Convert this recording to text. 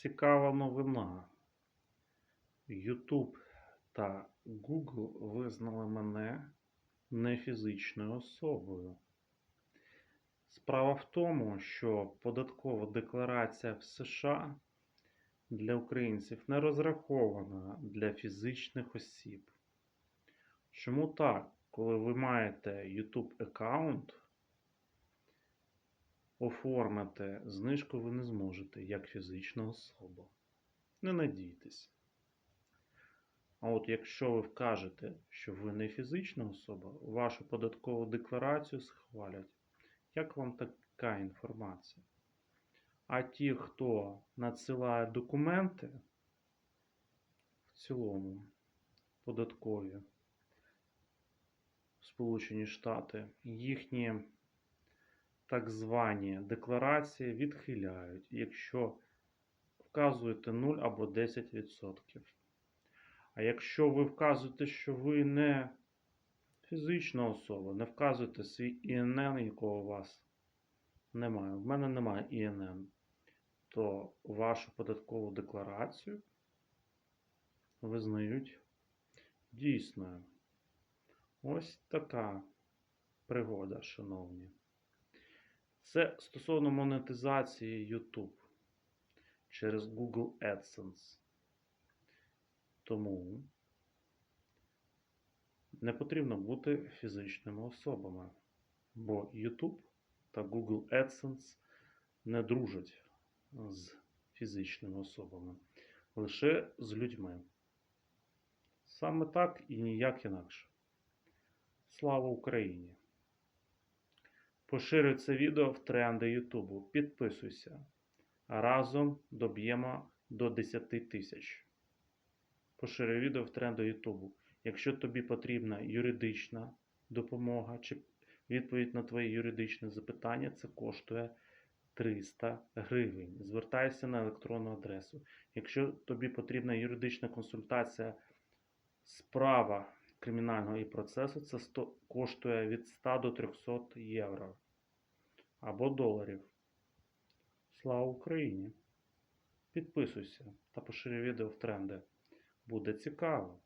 Цікава новина. YouTube та Google визнали мене нефізичною особою. Справа в тому, що податкова декларація в США для українців не розрахована для фізичних осіб. Чому так? Коли ви маєте YouTube аккаунт, оформити знижку ви не зможете як фізична особа. Не надійтесь. А от якщо ви вкажете, що ви не фізична особа, вашу податкову декларацію схвалять. Як вам така інформація? А ті, хто надсилає документи в цілому податкові Сполучені Штати, їхні так звані декларації відхиляють, якщо вказуєте 0 або 10%. А якщо ви вказуєте, що ви не фізична особа, не вказуєте свій ІНН, якого у вас немає. В мене немає ІНН, то вашу податкову декларацію визнають дійсною. Ось така пригода, шановні. Це стосовно монетизації YouTube через Google AdSense. Тому не потрібно бути фізичними особами, бо YouTube та Google AdSense не дружать з фізичними особами, лише з людьми. Саме так і ніяк інакше. Слава Україні! Поширюй це відео в тренди Ютубу. Підписуйся. Разом доб'ємо до 10 тисяч. Поширюй відео в тренди Ютубу. Якщо тобі потрібна юридична допомога чи відповідь на твоє юридичне запитання, це коштує 300 гривень. Звертайся на електронну адресу. Якщо тобі потрібна юридична консультація справа кримінального і процесу, це 100, коштує від 100 до 300 євро або доларів. Слава Україні! Підписуйся та поширюй відео в тренди. Буде цікаво!